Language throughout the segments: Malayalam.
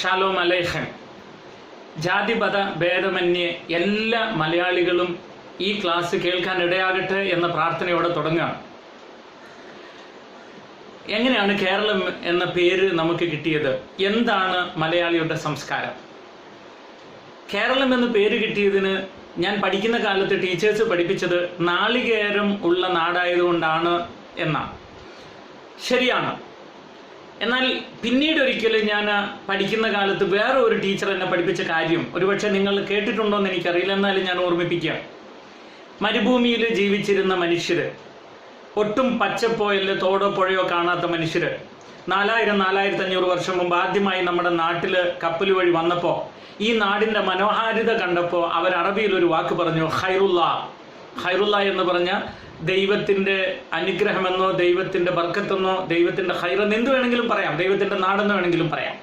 ഷാലോം അലേഖൻ ജാതിപത ഭേദമന്യേ എല്ലാ മലയാളികളും ഈ ക്ലാസ് കേൾക്കാൻ ഇടയാകട്ടെ എന്ന പ്രാർത്ഥനയോടെ തുടങ്ങുകയാണ്. എങ്ങനെയാണ് കേരളം എന്ന പേര് നമുക്ക് കിട്ടിയത്? എന്താണ് മലയാളിയുടെ സംസ്കാരം? കേരളം എന്ന പേര് കിട്ടിയതിന് ഞാൻ പഠിക്കുന്ന കാലത്ത് ടീച്ചേഴ്സ് പഠിപ്പിച്ചത് നാളികേരം ഉള്ള നാടായതുകൊണ്ടാണ് എന്നാണ്. ശരിയാണ്. എന്നാൽ പിന്നീട് ഒരിക്കലും ഞാൻ പഠിക്കുന്ന കാലത്ത് വേറെ ഒരു ടീച്ചർ എന്നെ പഠിപ്പിച്ച കാര്യം ഒരുപക്ഷെ നിങ്ങൾ കേട്ടിട്ടുണ്ടോ എന്ന് എനിക്കറിയില്ല. എന്നാലും ഞാൻ ഓർമ്മിപ്പിക്കാം. മരുഭൂമിയിൽ ജീവിച്ചിരുന്ന മനുഷ്യര് ഒട്ടും പച്ചപ്പോയല്ലോ തോടോ പുഴയോ കാണാത്ത മനുഷ്യര് നാലായിരം നാലായിരത്തി അഞ്ഞൂറ് വർഷം മുമ്പ് ആദ്യമായി നമ്മുടെ നാട്ടിൽ കപ്പൽ വഴി വന്നപ്പോൾ ഈ നാടിന്റെ മനോഹാരിത കണ്ടപ്പോൾ അവർ അറബിയിൽ ഒരു വാക്ക് പറഞ്ഞു ഹൈറുല്ല ഹൈറുല്ല എന്ന് പറഞ്ഞ ദൈവത്തിന്റെ അനുഗ്രഹമെന്നോ ദൈവത്തിന്റെ ബർക്കത്തെന്നോ ദൈവത്തിന്റെ ഹൈറെന്ന് എന്ത് വേണമെങ്കിലും പറയാം. ദൈവത്തിന്റെ നാടെന്ന് വേണമെങ്കിലും പറയാം.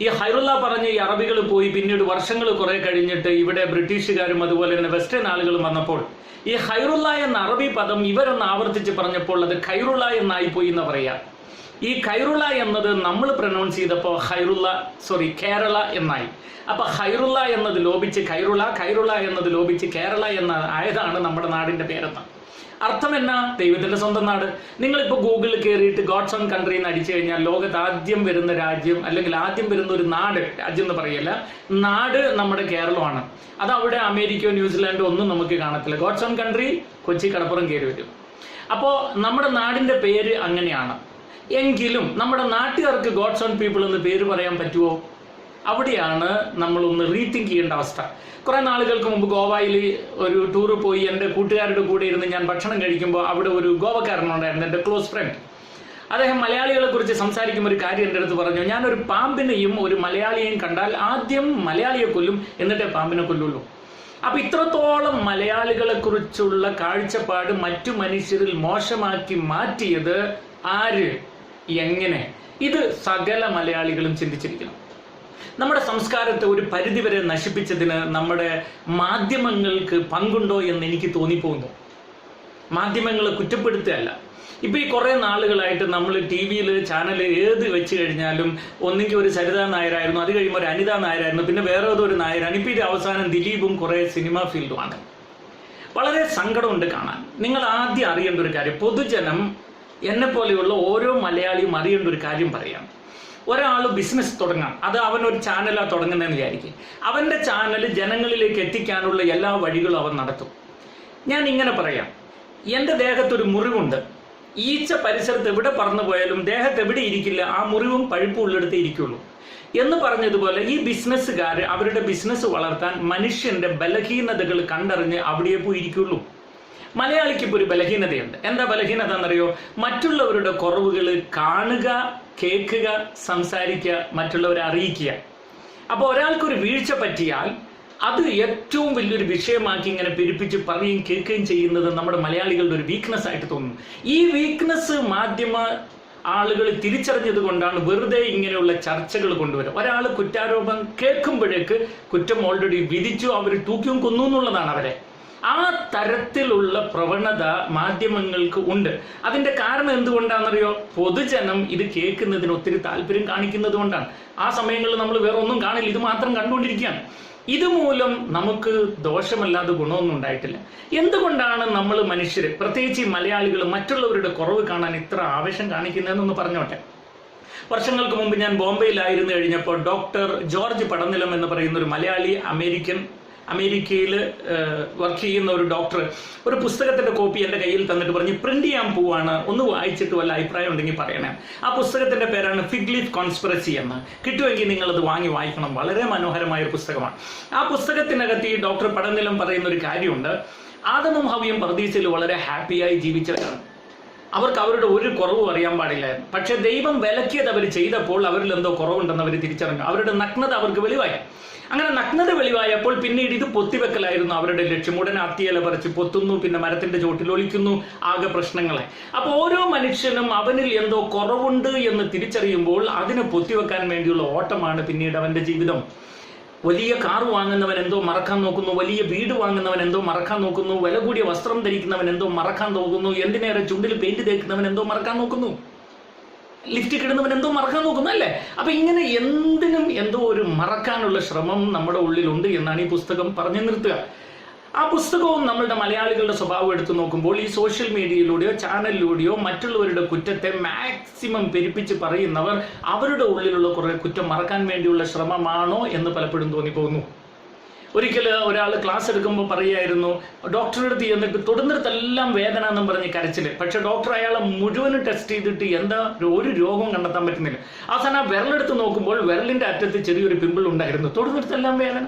ഈ ഹൈറുല്ല പറഞ്ഞ് ഈ അറബികൾ പോയി പിന്നീട് വർഷങ്ങൾ കുറെ കഴിഞ്ഞിട്ട് ഇവിടെ ബ്രിട്ടീഷുകാരും അതുപോലെ തന്നെ വെസ്റ്റേൺ ആളുകളും വന്നപ്പോൾ ഈ ഹൈറുല്ല എന്ന അറബി പദം ഇവരൊന്ന് ആവർത്തിച്ച് പറഞ്ഞപ്പോൾ അത് ഖൈറുള്ള എന്നായി പോയി എന്ന് പറയാം ഈ ഖൈറുള്ള എന്നത് നമ്മൾ പ്രൊനൗൺസ് ചെയ്തപ്പോൾ ഹൈറുള്ള സോറി കേരള എന്നായി. അപ്പോൾ ഹൈറുള്ള എന്നത് ലോപിച്ച് ഖൈറുള്ള ഖൈറുള്ള എന്നത് ലോപിച്ച് കേരള എന്ന ആയതാണ് നമ്മുടെ നാടിന്റെ പേരെന്ന്. അർത്ഥം എന്നാ? ദൈവത്തിന്റെ സ്വന്തം നാട്. നിങ്ങളിപ്പോൾ ഗൂഗിളിൽ കയറിയിട്ട് ഗോഡ്സ് ഓൺ കൺട്രി എന്ന് അടിച്ചു കഴിഞ്ഞാൽ ലോകത്ത് ആദ്യം വരുന്ന രാജ്യം അല്ലെങ്കിൽ ആദ്യം വരുന്ന ഒരു നാട് രാജ്യം എന്ന് പറയല്ല നാട് നമ്മുടെ കേരളമാണ്. അത് അവിടെ അമേരിക്കയോ ന്യൂസിലാൻഡോ ഒന്നും നമുക്ക് കാണത്തില്ല. ഗോഡ്സ് ഓൺ കൺട്രി കൊച്ചി കടപ്പുറം കയറി വരും. അപ്പോൾ നമ്മുടെ നാടിന്റെ പേര് അങ്ങനെയാണ്. എങ്കിലും നമ്മുടെ നാട്ടുകാർക്ക് ഗോഡ്സ് ഓൺ പീപ്പിൾ എന്ന് പേര് പറയാൻ പറ്റുമോ അവിടെയാണ് നമ്മളൊന്ന് റീതിങ്ക് ചെയ്യേണ്ട അവസ്ഥ. കുറെ നാളുകൾക്ക് മുമ്പ് ഗോവയിൽ ഒരു ടൂർ പോയി എന്റെ കൂട്ടുകാരുടെ കൂടെ ഇരുന്ന് ഞാൻ ഭക്ഷണം കഴിക്കുമ്പോൾ അവിടെ ഒരു ഗോവക്കാരനുണ്ടായിരുന്നു എന്റെ ക്ലോസ് ഫ്രണ്ട് അദ്ദേഹം മലയാളികളെ കുറിച്ച് സംസാരിക്കുമ്പോൾ ഒരു കാര്യം എന്റെ അടുത്ത് പറഞ്ഞു ഞാനൊരു പാമ്പിനെയും ഒരു മലയാളിയെയും കണ്ടാൽ ആദ്യം മലയാളിയെ കൊല്ലും എന്നിട്ടേ പാമ്പിനെ കൊല്ലുള്ളൂ. അപ്പൊ ഇത്രത്തോളം മലയാളികളെ കുറിച്ചുള്ള കാഴ്ചപ്പാട് മറ്റു മനുഷ്യരിൽ മോശമാക്കി മാറ്റിയത് ആര്? എങ്ങനെ? ഇത് സകല മലയാളികളും ചിന്തിച്ചിരിക്കണം. നമ്മുടെ സംസ്കാരത്തെ ഒരു പരിധിവരെ നശിപ്പിച്ചതിന് നമ്മുടെ മാധ്യമങ്ങൾക്ക് പങ്കുണ്ടോ എന്ന് എനിക്ക് തോന്നിപ്പോകുന്നു. മാധ്യമങ്ങളെ കുറ്റപ്പെടുത്തുകയല്ല. ഇപ്പൊ ഈ കുറേ നാളുകളായിട്ട് നമ്മൾ ടി വിയിൽ ചാനൽ ഏത് വെച്ച് കഴിഞ്ഞാലും ഒന്നെങ്കിൽ ഒരു സരിത നായരായിരുന്നു അത് കഴിയുമ്പോൾ ഒരു അനിതാ നായരായിരുന്നു പിന്നെ വേറെ ഒരു നായരാണ്. ഇപ്പൊ ഇത് അവസാനം ദിലീപും കുറെ സിനിമാ ഫീൽഡുമാണ് വളരെ സങ്കടമുണ്ട് കാണാൻ. നിങ്ങൾ ആദ്യം അറിയേണ്ട ഒരു കാര്യം പൊതുജനം എന്നെ പോലെയുള്ള ഓരോ മലയാളിയും അറിയേണ്ട ഒരു കാര്യം പറയാം. ഒരാൾ ബിസിനസ് തുടങ്ങാം. അത് അവൻ ഒരു ചാനലാണ് തുടങ്ങുന്നതെന്ന് വിചാരിക്കും. അവന്റെ ചാനൽ ജനങ്ങളിലേക്ക് എത്തിക്കാനുള്ള എല്ലാ വഴികളും അവൻ നടത്തും. ഞാൻ ഇങ്ങനെ പറയാം. എന്റെ ദേഹത്തൊരു മുറിവുണ്ട്. ഈച്ച പരിസരത്ത് എവിടെ പറന്നു പോയാലും ദേഹത്ത് എവിടെ ഇരിക്കില്ല ആ മുറിവും പഴുപ്പും ഉള്ളെടുത്ത് ഇരിക്കുള്ളൂ. എന്ന് പറഞ്ഞതുപോലെ ഈ ബിസിനസ്സുകാർ അവരുടെ ബിസിനസ് വളർത്താൻ മനുഷ്യന്റെ ബലഹീനതകൾ കണ്ടറിഞ്ഞ് അവിടെ പോയി ഇരിക്കുള്ളൂ മലയാളിക്ക് ഇപ്പോൾ ഒരു ബലഹീനതയുണ്ട്. എന്താ ബലഹീനത എന്നറിയോ മറ്റുള്ളവരുടെ കുറവുകൾ കാണുക കേൾക്കുക സംസാരിക്കുക മറ്റുള്ളവരെ അറിയിക്കുക. അപ്പോൾ ഒരാൾക്കൊരു വീഴ്ച പറ്റിയാൽ അത് ഏറ്റവും വലിയൊരു വിഷയമാക്കി ഇങ്ങനെ പെരുപ്പിച്ച് പറയുകയും കേൾക്കുകയും ചെയ്യുന്നത് നമ്മുടെ മലയാളികളുടെ ഒരു വീക്ക്നെസ് ആയിട്ട് തോന്നുന്നു. ഈ വീക്ക്നെസ് മാധ്യമ ആളുകൾ തിരിച്ചറിഞ്ഞത് കൊണ്ടാണ് വെറുതെ ഇങ്ങനെയുള്ള ചർച്ചകൾ കൊണ്ടുവരുന്നത്. ഒരാൾ കുറ്റാരോപണം കേൾക്കുമ്പോഴേക്ക് കുറ്റം ഓൾറെഡി വിധിച്ചു അവർ തൂക്കിയും കൊന്നു എന്നുള്ളതാണ് അവരെ. ആ തരത്തിലുള്ള പ്രവണത മാധ്യമങ്ങൾക്ക് ഉണ്ട്. അതിന്റെ കാരണം എന്തുകൊണ്ടാണെന്നറിയോ? പൊതുജനം ഇത് കേൾക്കുന്നതിന് ഒത്തിരി താല്പര്യം കാണിക്കുന്നത് കൊണ്ടാണ്. ആ സമയങ്ങളിൽ നമ്മൾ വേറെ ഒന്നും കാണില്ല. ഇത് മാത്രം കണ്ടുകൊണ്ടിരിക്കുകയാണ്. ഇതുമൂലം നമുക്ക് ദോഷമല്ലാതെ ഗുണമൊന്നും ഉണ്ടായിട്ടില്ല. എന്തുകൊണ്ടാണ് നമ്മൾ മനുഷ്യർ പ്രത്യേകിച്ച് മലയാളികൾ മറ്റുള്ളവരുടെ കുറവ് കാണാൻ ഇത്ര ആവേശം കാണിക്കുന്നതെന്നൊന്ന് പറഞ്ഞോട്ടെ. വർഷങ്ങൾക്ക് മുമ്പ് ഞാൻ ബോംബെയിലായിരുന്നു കഴിഞ്ഞപ്പോൾ ഡോക്ടർ ജോർജ് പടനിലം എന്ന് പറയുന്ന ഒരു മലയാളി അമേരിക്കൻ അമേരിക്കയിൽ വർക്ക് ചെയ്യുന്ന ഒരു ഡോക്ടർ ഒരു പുസ്തകത്തിന്റെ കോപ്പി എന്റെ കയ്യിൽ തന്നിട്ട് പറഞ്ഞ് പ്രിന്റ് ചെയ്യാൻ പോവാണ്. ഒന്ന് വായിച്ചിട്ട് വല്ല അഭിപ്രായം ഉണ്ടെങ്കിൽ പറയണേ. ആ പുസ്തകത്തിന്റെ പേരാണ് ഫിഗ്ലിഫ് കോൺസ്പിറസി എന്ന്. കിട്ടുമെങ്കിൽ നിങ്ങൾ അത് വാങ്ങി വായിക്കണം. വളരെ മനോഹരമായ ഒരു പുസ്തകമാണ്. ആ പുസ്തകത്തിനകത്ത് ഈ ഡോക്ടർ പടനിലം പറയുന്ന ഒരു കാര്യമുണ്ട്. ആദമും ഹവിയും പ്രതീക്ഷയിൽ വളരെ ഹാപ്പിയായി ജീവിച്ചവരാണ്. അവർക്ക് അവരുടെ ഒരു കുറവും അറിയാൻ പാടില്ലായിരുന്നു പക്ഷെ ദൈവം വിലക്കിയത് അവർ ചെയ്തപ്പോൾ അവരിൽ എന്തോ കുറവുണ്ടെന്ന് അവർ തിരിച്ചറിഞ്ഞു. അവരുടെ നഗ്നത അവർക്ക് വെളിവായി. അങ്ങനെ നഗ്നത വെളിവായപ്പോൾ പിന്നീട് ഇത് പൊത്തിവെക്കലായിരുന്നു അവരുടെ ലക്ഷ്യം. ഉടനെ അത്തിയില പറിച്ച് പൊത്തുന്നു പിന്നെ മരത്തിന്റെ ചോട്ടിൽ ഒളിക്കുന്നു ആകെ പ്രശ്നങ്ങളെ. അപ്പോൾ ഓരോ മനുഷ്യനും അവനിൽ എന്തോ കുറവുണ്ട് എന്ന് തിരിച്ചറിയുമ്പോൾ അതിനെ പൊത്തിവെക്കാൻ വേണ്ടിയുള്ള ഓട്ടമാണ് പിന്നീട് അവന്റെ ജീവിതം. വലിയ കാർ വാങ്ങുന്നവൻ എന്തോ മറക്കാൻ നോക്കുന്നു വലിയ വീട് വാങ്ങുന്നവൻ എന്തോ മറക്കാൻ നോക്കുന്നു വില കൂടിയ വസ്ത്രം ധരിക്കുന്നവൻ എന്തോ മറക്കാൻ നോക്കുന്നു എന്തിനേറെ ചുണ്ടിൽ പെയിന്റ് തേക്കുന്നവൻ എന്തോ മറക്കാൻ നോക്കുന്നു ലിഫ്റ്റ് കിടുന്നവൻ എന്തോ മറക്കാൻ നോക്കുന്നു അല്ലേ? അപ്പൊ ഇങ്ങനെ എന്തിനും എന്തോ ഒരു മറക്കാനുള്ള ശ്രമം നമ്മുടെ ഉള്ളിലുണ്ട് എന്നാണ് ഈ പുസ്തകം പറഞ്ഞു നിർത്തുക. ആ പുസ്തകവും നമ്മളുടെ മലയാളികളുടെ സ്വഭാവം എടുത്തു നോക്കുമ്പോൾ ഈ സോഷ്യൽ മീഡിയയിലൂടെയോ ചാനലിലൂടെയോ മറ്റുള്ളവരുടെ കുറ്റത്തെ മാക്സിമം പെരുപ്പിച്ച് പറയുന്നവർ അവരുടെ ഉള്ളിലുള്ള കുറേ കുറ്റം മറക്കാൻ വേണ്ടിയുള്ള ശ്രമമാണോ എന്ന് പലപ്പോഴും തോന്നിപ്പോകുന്നു. ഒരിക്കൽ ഒരാൾ ക്ലാസ് എടുക്കുമ്പോൾ പറയുമായിരുന്നു ഡോക്ടറുടെ അടുത്ത് ചെന്നിട്ട് തൊടുന്നിടത്തെല്ലാം വേദന എന്നും പറഞ്ഞ് കരച്ചിൽ. പക്ഷെ ഡോക്ടർ അയാളെ മുഴുവനും ടെസ്റ്റ് ചെയ്തിട്ട് എന്താ ഒരു രോഗം കണ്ടെത്താൻ പറ്റുന്നില്ല. അവസാനം ആ വിരലെടുത്ത് നോക്കുമ്പോൾ വിരലിന്റെ അറ്റത്ത് ചെറിയൊരു പിമ്പിൾ ഉണ്ടായിരുന്നു. തൊടുന്നിടത്തെല്ലാം വേദന.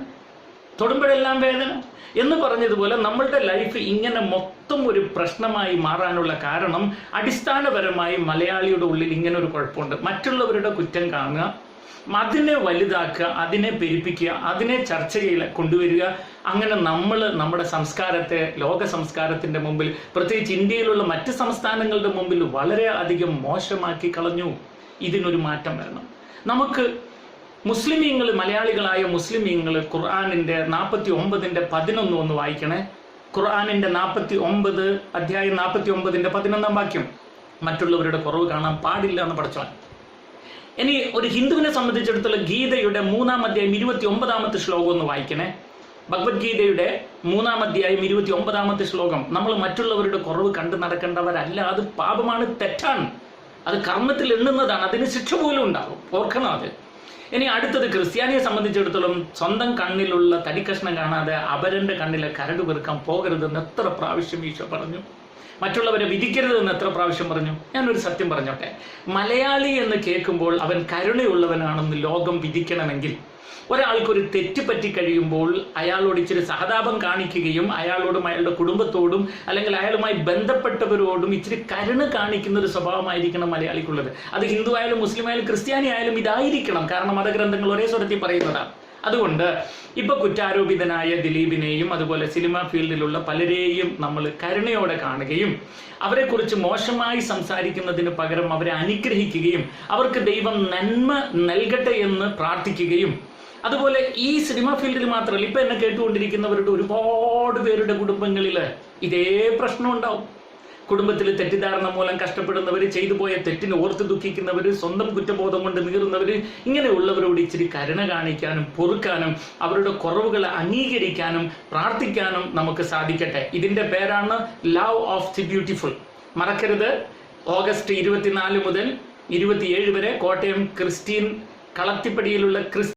തൊടുമ്പോഴെല്ലാം വേദന എന്ന് പറഞ്ഞതുപോലെ നമ്മളുടെ ലൈഫ് ഇങ്ങനെ മൊത്തം ഒരു പ്രശ്നമായി മാറാനുള്ള കാരണം അടിസ്ഥാനപരമായി മലയാളിയുടെ ഉള്ളിൽ ഇങ്ങനെ ഒരു കുഴപ്പമുണ്ട്. മറ്റുള്ളവരുടെ കുറ്റം കാണുക അതിനെ വലുതാക്കുക അതിനെ പെരുപ്പിക്കുക അതിനെ ചർച്ചയിൽ കൊണ്ടുവരിക. അങ്ങനെ നമ്മൾ നമ്മുടെ സംസ്കാരത്തെ ലോക സംസ്കാരത്തിന്റെ മുമ്പിൽ പ്രത്യേകിച്ച് ഇന്ത്യയിലുള്ള മറ്റ് സംസ്ഥാനങ്ങളുടെ മുമ്പിൽ വളരെ അധികം മോശമാക്കി കളഞ്ഞു. ഇതിനൊരു മാറ്റം വരണം. നമുക്ക് മുസ്ലിമീങ്ങൾ മലയാളികളായ മുസ്ലിമീങ്ങൾ ഖുർആാനിന്റെ നാൽപ്പത്തി ഒമ്പതിന്റെ പതിനൊന്ന് ഒന്ന് വായിക്കണേ. ഖുർആാനിന്റെ നാൽപ്പത്തി ഒമ്പത് അധ്യായം നാൽപ്പത്തി ഒമ്പതിന്റെ പതിനൊന്നാം വാക്യം. മറ്റുള്ളവരുടെ കുറവ് കാണാൻ പാടില്ല എന്ന് പഠിച്ചവൻ. ഇനി ഒരു ഹിന്ദുവിനെ സംബന്ധിച്ചിടത്തോളം ഗീതയുടെ മൂന്നാം അധ്യായം ഇരുപത്തി ഒമ്പതാമത്തെ ശ്ലോകം ഒന്ന് വായിക്കണേ. ഭഗവത്ഗീതയുടെ മൂന്നാം അധ്യായം ഇരുപത്തി ഒമ്പതാമത്തെ ശ്ലോകം. നമ്മൾ മറ്റുള്ളവരുടെ കുറവ് കണ്ടു നടക്കേണ്ടവരല്ല. അത് പാപമാണ് തെറ്റാണ്. അത് കർമ്മത്തിൽ എണ്ണുന്നതാണ്. അതിന് ശിക്ഷ പോലും ഉണ്ടാകും. ഓർക്കണം അത്. ഇനി അടുത്തത് ക്രിസ്ത്യാനിയെ സംബന്ധിച്ചിടത്തോളം സ്വന്തം കണ്ണിലുള്ള തടിക്കഷ്ണം കാണാതെ അപരന്റെ കണ്ണിലെ കരട് പെറുക്കാൻ പോകരുതെന്ന് എത്ര പ്രാവശ്യം ഈശോ പറഞ്ഞു. മറ്റുള്ളവരെ വിധിക്കരുതെന്ന് എത്ര പ്രാവശ്യം പറഞ്ഞു. ഞാനൊരു സത്യം പറഞ്ഞോട്ടെ. മലയാളി എന്ന് കേൾക്കുമ്പോൾ അവൻ കരുണയുള്ളവനാണെന്ന് ലോകം വിധിക്കണമെങ്കിൽ ഒരാൾക്കൊരു തെറ്റ് പറ്റി കഴിയുമ്പോൾ അയാളോട് ഇച്ചിരി സഹതാപം കാണിക്കുകയും അയാളോടും അയാളുടെ കുടുംബത്തോടും അല്ലെങ്കിൽ അയാളുമായി ബന്ധപ്പെട്ടവരോടും ഇച്ചിരി കരുണ കാണിക്കുന്ന ഒരു സ്വഭാവമായിരിക്കണം മലയാളിക്കുള്ളത്. അത് ഹിന്ദു ആയാലും മുസ്ലിം ആയാലും ക്രിസ്ത്യാനി ആയാലും ഇതായിരിക്കണം. കാരണം മതഗ്രന്ഥങ്ങൾ ഒരേ സ്വരത്തിൽ പറയുന്നതാണ് അതുകൊണ്ട് ഇപ്പൊ കുറ്റാരോപിതനായ ദിലീപിനെയും അതുപോലെ സിനിമ ഫീൽഡിലുള്ള പലരെയും നമ്മൾ കരുണയോടെ കാണുകയും അവരെക്കുറിച്ച് മോശമായി സംസാരിക്കുന്നതിന് പകരം അവരെ അനുഗ്രഹിക്കുകയും അവർക്ക് ദൈവം നന്മ നൽകട്ടെ എന്ന് പ്രാർത്ഥിക്കുകയും അതുപോലെ ഈ സിനിമ ഫീൽഡിൽ മാത്രമല്ല ഇപ്പൊ എന്നെ കേട്ടുകൊണ്ടിരിക്കുന്നവരുടെ ഒരുപാട് പേരുടെ കുടുംബങ്ങളിൽ ഇതേ പ്രശ്നം ഉണ്ടാവും. കുടുംബത്തിൽ തെറ്റിദ്ധാരണ മൂലം കഷ്ടപ്പെടുന്നവർ ചെയ്തു പോയ തെറ്റിന് ഓർത്ത് ദുഃഖിക്കുന്നവർ സ്വന്തം കുറ്റബോധം കൊണ്ട് നീറുന്നവർ ഇങ്ങനെയുള്ളവരോട് ഇച്ചിരി കരുണ കാണിക്കാനും പൊറുക്കാനും അവരുടെ കുറവുകളെ അംഗീകരിക്കാനും പ്രാർത്ഥിക്കാനും നമുക്ക് സാധിക്കട്ടെ. ഇതിന്റെ പേരാണ് ലവ് ഓഫ് ദി ബ്യൂട്ടിഫുൾ മറക്കരുത്. ഓഗസ്റ്റ് ഇരുപത്തിനാല് മുതൽ ഇരുപത്തിയേഴ് വരെ കോട്ടയം ക്രിസ്റ്റീൻ കളത്തിപ്പടിയിലുള്ള ക്രിസ്